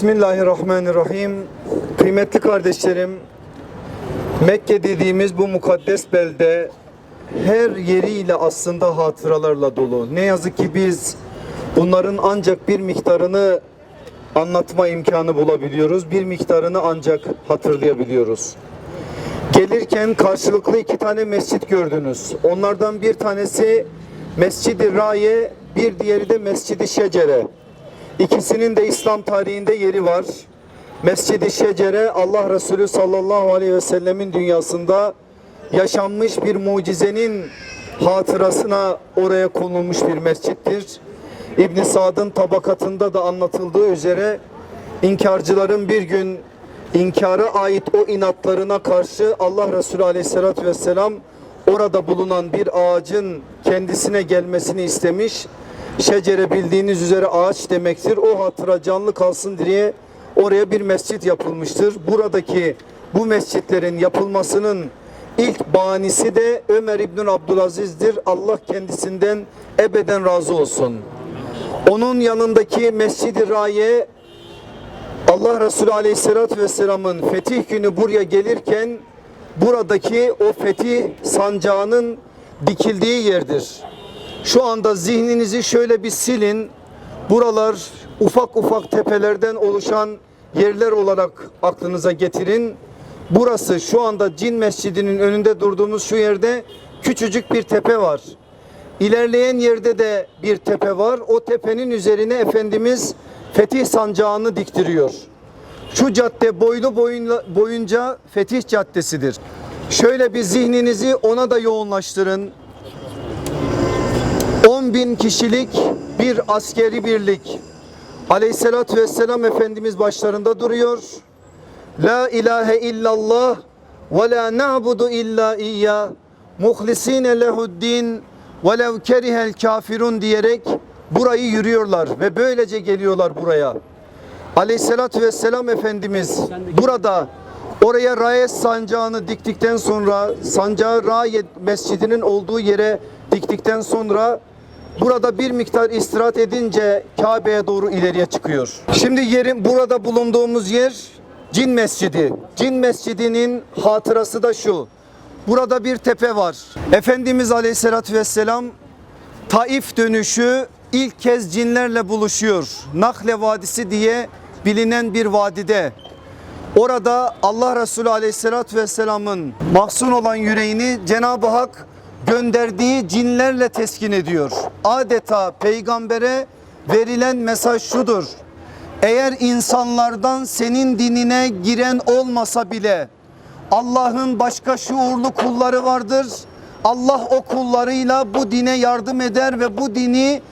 Bismillahirrahmanirrahim. Kıymetli kardeşlerim, Mekke dediğimiz bu mukaddes belde her yeriyle aslında hatıralarla dolu. Ne yazık ki biz bunların ancak bir miktarını anlatma imkanı bulabiliyoruz. Bir miktarını ancak hatırlayabiliyoruz. Gelirken karşılıklı iki tane mescit gördünüz. Onlardan bir tanesi Mescid-i Raye, bir diğeri de Mescid-i Şecere. İkisinin de İslam tarihinde yeri var. Mescid-i Şecere Allah Resulü sallallahu aleyhi ve sellemin dünyasında yaşanmış bir mucizenin hatırasına oraya konulmuş bir mescittir. İbn Sad'ın tabakatında da anlatıldığı üzere inkarcıların bir gün inkara ait o inatlarına karşı Allah Resulü aleyhissalatü vesselam orada bulunan bir ağacın kendisine gelmesini istemiş. Şecere bildiğiniz üzere ağaç demektir. O hatıra canlı kalsın diye oraya bir mescit yapılmıştır. Buradaki bu mescitlerin yapılmasının ilk banisi de Ömer İbn Abdülaziz'dir. Allah kendisinden ebeden razı olsun. Onun yanındaki Mescid-i Raye Allah Resulü Aleyhisselatü Vesselam'ın fetih günü buraya gelirken buradaki o fetih sancağının dikildiği yerdir. Şu anda zihninizi şöyle bir silin. Buralar ufak ufak tepelerden oluşan yerler olarak aklınıza getirin. Burası şu anda Cin Mescidi'nin önünde durduğumuz şu yerde küçücük bir tepe var. İlerleyen yerde de bir tepe var. O tepenin üzerine Efendimiz Fetih Sancağı'nı diktiriyor. Şu cadde boylu boyunca Fetih Caddesi'dir. Şöyle bir zihninizi ona da yoğunlaştırın. 10 bin kişilik bir askeri birlik. Aleyhissalatü vesselam Efendimiz başlarında duruyor. La ilahe illallah ve la na'budu illa iyyah muhlisine lehuddin velev kerihel kafirun diyerek burayı yürüyorlar ve böylece geliyorlar buraya. Aleyhissalatü vesselam Efendimiz burada oraya Rayet sancağını diktikten sonra sancağı Rayet mescidinin olduğu yere diktikten sonra burada bir miktar istirahat edince Kabe'ye doğru ileriye çıkıyor. Şimdi yerin burada bulunduğumuz yer Cin Mescidi. Cin Mescidi'nin hatırası da şu. Burada bir tepe var. Efendimiz Aleyhisselatü Vesselam Taif dönüşü ilk kez cinlerle buluşuyor. Nahle Vadisi diye bilinen bir vadide. Orada Allah Resulü Aleyhisselatü Vesselam'ın mahzun olan yüreğini Cenab-ı Hak gönderdiği cinlerle teskin ediyor. Adeta peygambere verilen mesaj şudur. Eğer insanlardan senin dinine giren olmasa bile Allah'ın başka şuurlu kulları vardır. Allah o kullarıyla bu dine yardım eder ve bu dini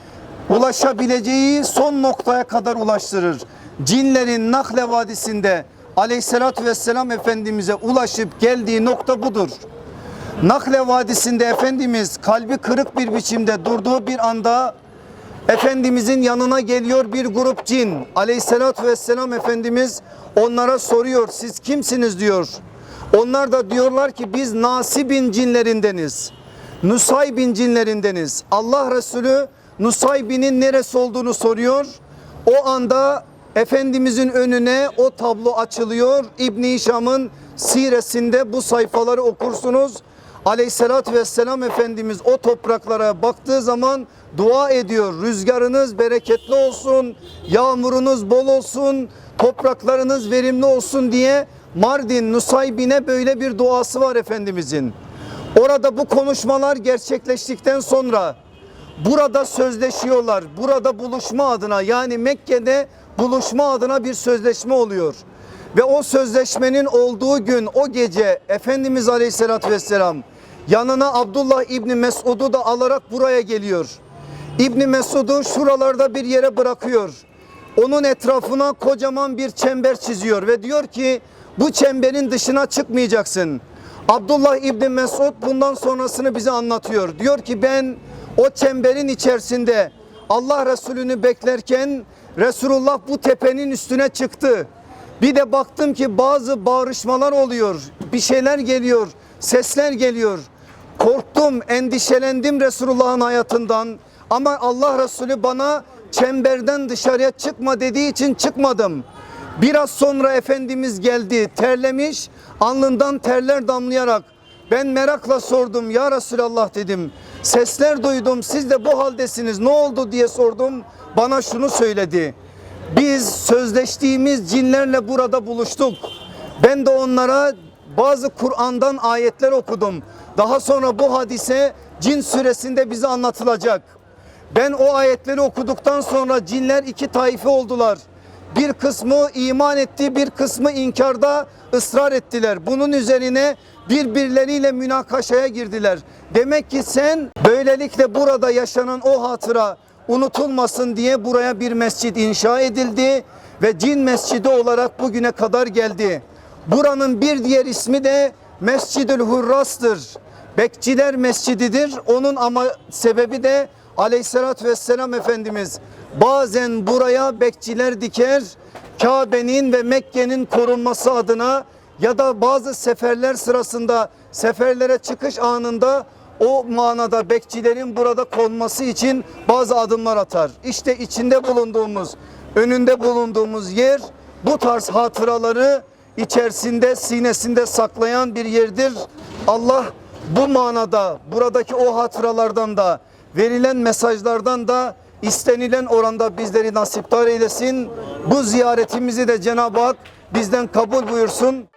ulaşabileceği son noktaya kadar ulaştırır. Cinlerin Nahle Vadisi'nde Aleyhisselatü Vesselam Efendimiz'e ulaşıp geldiği nokta budur. Nahle Vadisi'nde Efendimiz kalbi kırık bir biçimde durduğu bir anda Efendimizin yanına geliyor bir grup cin. Aleyhissalatü vesselam Efendimiz onlara soruyor siz kimsiniz diyor. Onlar da diyorlar ki biz Nasib'in cinlerindeniz. Nusaybin cinlerindeniz. Allah Resulü Nusaybin'in neresi olduğunu soruyor. O anda Efendimizin önüne o tablo açılıyor. İbn Hişam'ın siresinde bu sayfaları okursunuz. Aleyhissalatü vesselam Efendimiz o topraklara baktığı zaman dua ediyor. Rüzgarınız bereketli olsun, yağmurunuz bol olsun, topraklarınız verimli olsun diye Mardin Nusaybin'e böyle bir duası var Efendimizin. Orada bu konuşmalar gerçekleştikten sonra burada sözleşiyorlar. Burada buluşma adına yani Mekke'de buluşma adına bir sözleşme oluyor. Ve o sözleşmenin olduğu gün o gece Efendimiz Aleyhisselatü Vesselam yanına Abdullah İbni Mesud'u da alarak buraya geliyor. İbni Mesud'u şuralarda bir yere bırakıyor. Onun etrafına kocaman bir çember çiziyor ve diyor ki bu çemberin dışına çıkmayacaksın. Abdullah İbni Mesud bundan sonrasını bize anlatıyor. Diyor ki ben o çemberin içerisinde Allah Resulü'nü beklerken Resulullah bu tepenin üstüne çıktı. Bir de baktım ki bazı bağrışmalar oluyor. Bir şeyler geliyor. Sesler geliyor. Korktum, endişelendim Resulullah'ın hayatından. Ama Allah Resulü bana çemberden dışarıya çıkma dediği için çıkmadım. Biraz sonra Efendimiz geldi terlemiş alnından terler damlayarak ben merakla sordum ya Resulallah dedim. Sesler duydum siz de bu haldesiniz ne oldu diye sordum. Bana şunu söyledi. Biz sözleştiğimiz cinlerle burada buluştuk. Ben de onlara bazı Kur'an'dan ayetler okudum. Daha sonra bu hadise cin süresinde bize anlatılacak. Ben o ayetleri okuduktan sonra cinler iki taife oldular. Bir kısmı iman etti, bir kısmı inkarda ısrar ettiler. Bunun üzerine birbirleriyle münakaşaya girdiler. Demek ki sen böylelikle burada yaşanan o hatıra unutulmasın diye buraya bir mescit inşa edildi ve cin mescidi olarak bugüne kadar geldi. Buranın bir diğer ismi de Mescidül Hurras'tır. Bekçiler Mescididir. Onun ama sebebi de Aleyhisselatü Vesselam Efendimiz bazen buraya bekçiler diker. Kabe'nin ve Mekke'nin korunması adına ya da bazı seferler sırasında seferlere çıkış anında o manada bekçilerin burada konması için bazı adımlar atar. İşte içinde bulunduğumuz, önünde bulunduğumuz yer bu tarz hatıraları içerisinde sinesinde saklayan bir yerdir. Allah bu manada buradaki o hatıralardan da verilen mesajlardan da istenilen oranda bizleri nasiptar eylesin. Bu ziyaretimizi de Cenab-ı Hak bizden kabul buyursun.